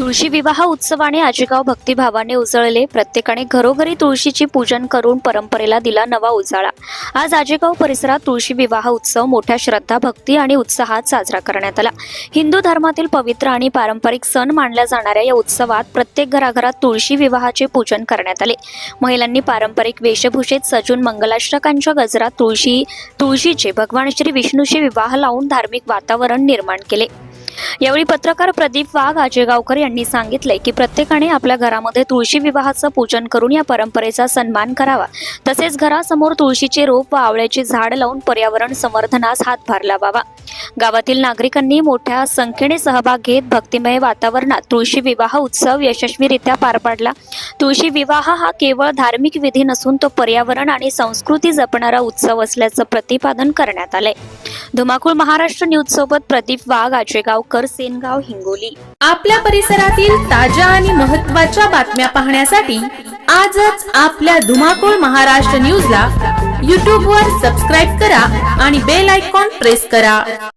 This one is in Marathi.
तुळशी विवाह उत्सवाने आजीगाव भक्तिभावाने उजळले. प्रत्येकाने घरोघरी तुळशीची पूजन करून परंपरेला दिला नवा उजाळा. आज आजेगाव परिसरात तुळशी विवाह उत्सव मोठ्या श्रद्धा भक्ती आणि उत्साहात साजरा करण्यात आला. हिंदू धर्मातील पवित्र आणि पारंपरिक सण मानल्या जाणाऱ्या या उत्सवात प्रत्येक घराघरात तुळशी विवाहाचे पूजन करण्यात आले. महिलांनी पारंपरिक वेशभूषेत सजून मंगलाष्टकांच्या गजरात तुळशी तुळशीचे भगवान श्री विष्णूशी विवाह लावून धार्मिक वातावरण निर्माण केले. यावेळी पत्रकार प्रदीप वाघ आजेगावकर यांनी सांगितले की प्रत्येकाने आपल्या घरामध्ये तुळशी विवाहाचं पूजन करून या परंपरेचा सन्मान करावा. तसेच घरासमोर तुळशीचे रोप व आवळ्याचे झाड लावून पर्यावरण संवर्धनास हातभार लावावा. गावातील नागरिकांनी मोठ्या संख्येने सहभाग घेत भक्तिमय वातावरणात तुळशी विवाह उत्सव यशस्वीरित्या पार पाडला. तुळशी विवाह हा केवळ धार्मिक विधी नसून तो पर्यावरण आणि संस्कृती जपणारा उत्सव असल्याचं प्रतिपादन करण्यात आलंय. धुमाकूळ महाराष्ट्र न्यूज सोबत प्रदीप वाघ आचेगावकर सेनगाव हिंगोली. आपल्या परिसरातील ताज्या आणि महत्त्वाच्या बातम्या पाहण्यासाठी आजच आपल्या धुमाकूळ महाराष्ट्र न्यूजला यूट्यूबवर सबस्क्राईब करा आणि बेल आयकॉन प्रेस करा.